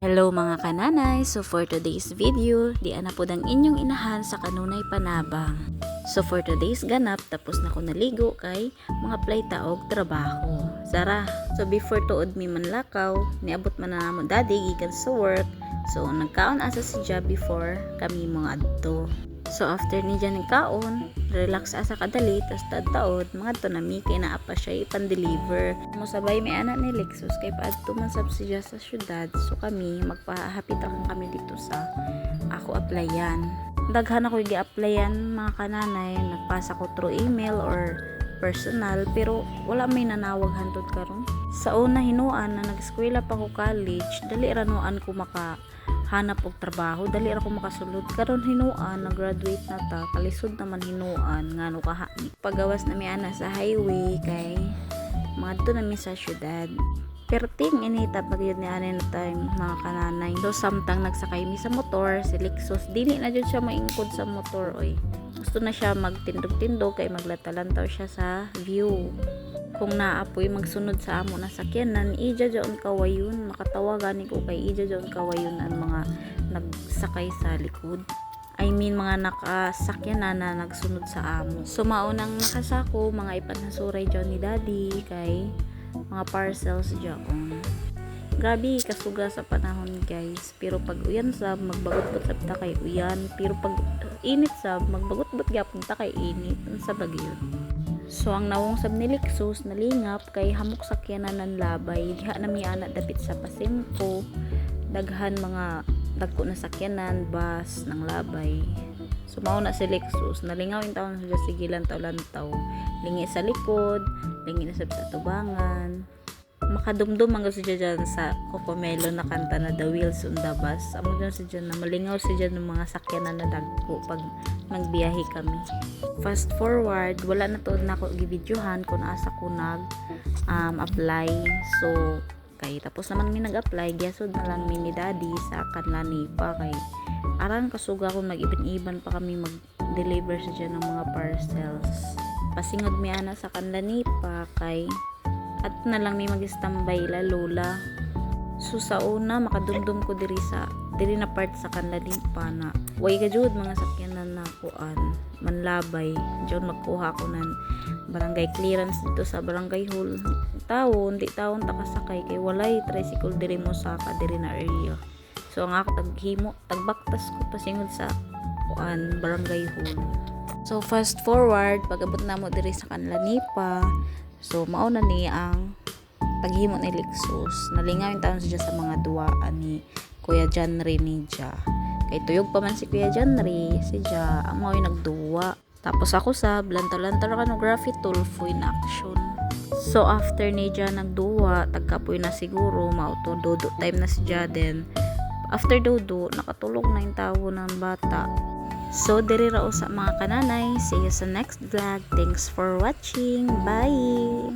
Hello mga kananay! So for today's video, di ana po ang inyong inahan sa kanunay panabang. So for today's ganap, tapos na ko naligo kay mga play taog trabaho. Sara, so before tuod mi manlakaw, niabot man na namo daddy gikan sa work. So nagkaon asa si job before kami mga adto. So after ni dyan kaon, relax asa kadali, tas taod mga to na mi kay naa pa siya ipan-deliver. Mo sabay may anak ni Lexus kay paadto man sab siya sa syudad. So kami magpahapit lang kami dito sa ako applyan. Daghan ako gi-applyan mga kananay, nagpasa ko through email or personal pero wala may nanawag hantod karon. Sa una hinuan na nag-eskwela pa ko college, dali ranuan ko maka hanap og trabaho. Dali ra ko makasulod. Karon hinuan nag-graduate na ta. Kalisod naman hinuan ngano kaha pagawas na mi ana sa highway kay mga na mi sa syudad. Perting inita pag yun ni ana na time mga kananay. Do samtang nagsakay mi sa motor si Lexus. Dili na jud siya maingkod sa motor oy. Gusto na siya magtindog-tindog kay maglatalantaw siya sa view kung naapoy magsunod sa amo na sakyanan ija jaon kawayon. Makatawagan ko kay ija jaon kawayon ang mga nagsakay sa likod. I mean mga nakasakyanan na nagsunod sa amo. So maunang nakasako mga ipanasuray dyan ni daddy kay mga parcels dyan. Grabe kasuga sa panahon guys. Pero pag uyan sab magbagot-bat sab ta kay uyan. Pero pag init sab magbagot-bat gyapon ta kay init. Sa bagyo So ang nawong sab ni Lexus nalingap kay hamok sakyanan ng labay. Diha na mi ana dapit sa Pasimco daghan mga dagko na sakyanan bus ng labay. So na si Lexus. Nalingaw in taon sa sigilan taw-lantaw lingi sa likod lingi na sa tubangan makadumdum ang si dyan sa Cocomelo na kanta na The Wheels on the Bus. Amo dyan si dyan na malingaw si dyan ng mga sakyanan na dagko pag nagbiyahe kami. Fast forward, wala na to na ako gibidyohan kung asa ko nag um, apply. So, kay tapos naman mi nag-apply, gyasod na lang mi ni daddy sa kanlani pa kay aran kasuga ko mag-iban-iban pa kami mag-deliver sa dyan ng mga parcels. Pasingod mi ana sa kanlani pa kay at na lang may mag-standby la lola. So sa una makadumdum ko diri sa diri na part sa kanlading pa na way ka jud mga sakyanan na kuan manlabay. Jud magkuha ko nan barangay clearance dito sa barangay hall. Tawon di tawon ta kasakay kay walay tricycle diri mo sa ka diri na area. So ang ako taghimo tagbaktas ko pasingod sa kuan barangay hall. So fast forward pagabot na mo diri sa kanlanipa So, mauna ni ang paghimo ni Lexus. Nalingaw yung taon siya sa mga duwaan ni Kuya John Renija. Kay tuyog pa man si Kuya John Re, si Ja, ang mga nagduwa. Tapos ako sa blantar-lantar ka graphic tool in action. So after ni Ja nagduwa, tagkapoy na siguro, mauto dodo time na si Ja then after dodo, nakatulog na yung tawo ng bata. So, diri ra sa mga kananay. See you sa next vlog. Thanks for watching. Bye!